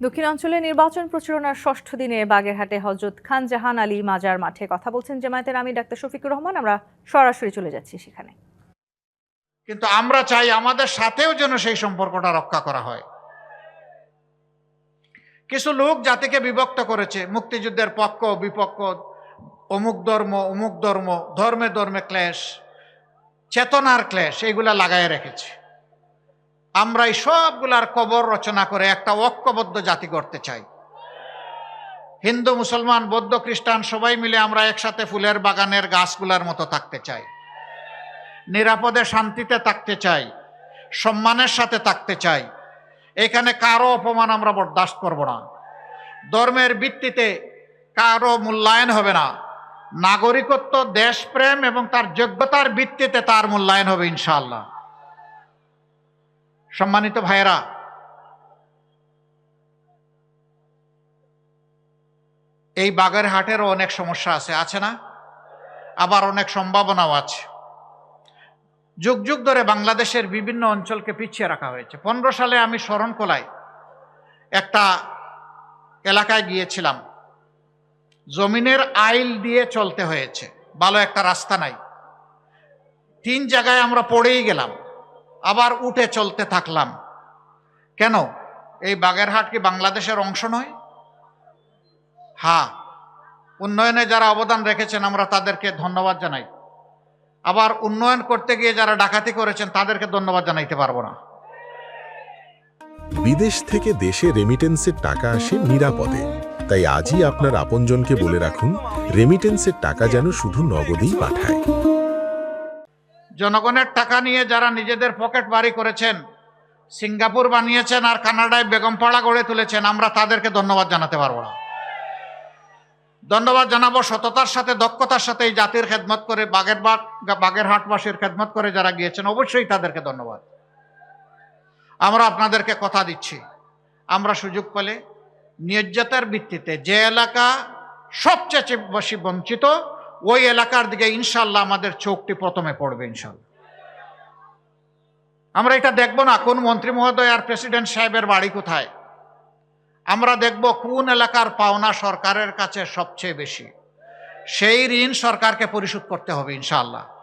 দক্ষিণাঞ্চলে নির্বাচন প্রচারণার ষষ্ঠ দিনে বাগেরহাটে হজরত খান জাহান আলী মাজার মাঠে কথা বলছেন জামায়াতের আমি ডাক্তার শফিকুর রহমান। আমরা সরাসরি চলে যাচ্ছি সেখানে। কিন্তু আমরা চাই আমাদের সাথেও যেন সেই সম্পর্কটা রক্ষা করা হয়। কিছু লোক জাতিকে বিভক্ত করেছে, মুক্তিযুদ্ধের পক্ষ, বিপক্ষ, অমুক ধর্ম অমুক ধর্ম, ধর্মে ধর্মে ক্লেশ, চেতনার ক্লেশ, এইগুলা লাগাই রেখেছে। আমরা এই সবগুলার কবর রচনা করে একটা ঐক্যবদ্ধ জাতি করতে চাই। হিন্দু, মুসলমান, বৌদ্ধ, খ্রিস্টান, সবাই মিলে আমরা একসাথে ফুলের বাগানের গাছগুলার মতো থাকতে চাই। নিরাপদে, শান্তিতে থাকতে চাই। সম্মানের সাথে থাকতে চাই। এখানে কারও অপমান আমরা বরদাস্ত করব না। ধর্মের ভিত্তিতে কারও মূল্যায়ন হবে না। নাগরিকত্ব, দেশপ্রেম এবং তার যোগ্যতার ভিত্তিতে তার মূল্যায়ন হবে ইনশাআল্লাহ। সম্মানিত ভাইয়েরা, এই বাগেরহাটেরও অনেক সমস্যা আছে আছে না? আবার অনেক সম্ভাবনাও আছে। যুগ যুগ ধরে বাংলাদেশের বিভিন্ন অঞ্চলকে পিছিয়ে রাখা হয়েছে। পনেরো সালে আমি শরণকোলায় একটা এলাকায় গিয়েছিলাম। জমিনের আইল দিয়ে চলতে হয়েছে। ভালো একটা রাস্তা নাই। তিন জায়গায় আমরা পড়েই গেলাম। আবার উঠে চলতে থাকলাম। কেন? এই বাগেরহাট কি বাংলাদেশের অংশ নয়? হ্যাঁ উন্নয়নে যারা অবদান রেখেছেন, আমরা তাদেরকে ধন্যবাদ জানাই। আবার উন্নয়ন করতে গিয়ে যারা ডাকাতি করেছেন, তাদেরকে ধন্যবাদ জানাইতে পারব না। বিদেশ থেকে দেশে রেমিটেন্সের টাকা আসে নিরাপদে। তাই আজই আপনার আপনজনকে বলে রাখুন রেমিটেন্সের টাকা যেন শুধু নগদেই পাঠায়। জনগণের টাকা নিয়ে যারা নিজেদের পকেট বাড়ি করেছেন, সিঙ্গাপুর বানিয়েছেন আর কানাডায় বেগমপাড়া গড়ে তুলেছেন, আমরা তাদেরকে ধন্যবাদ জানাতে পারব না। ধন্যবাদ জানাব সততার সাথে, দক্ষতার সাথে এই জাতির খেদমত করে, বাগের বাগ বাগের হাটবাসীর খেদমত করে যারা গিয়েছেন, অবশ্যই তাদেরকে ধন্যবাদ। আমরা আপনাদেরকে কথা দিচ্ছি। আমরা সুযোগ পেলে নিয়োজ্যতার ভিত্তিতে যে এলাকা সবচেয়ে বেশি বঞ্চিত ওই এলাকার দিকে ইনশাল্লাহ আমাদের চোখটি প্রথমে পড়বে, ইনশাল্লাহ। আমরা এটা দেখব না, কোন মন্ত্রী মহোদয় আর প্রেসিডেন্ট সাহেবের বাড়ি কোথায়? আমরা দেখব কোন এলাকার পাওনা সরকারের কাছে সবচেয়ে বেশি। সেই ঋণ সরকারকে পরিশোধ করতে হবে ইনশাআল্লাহ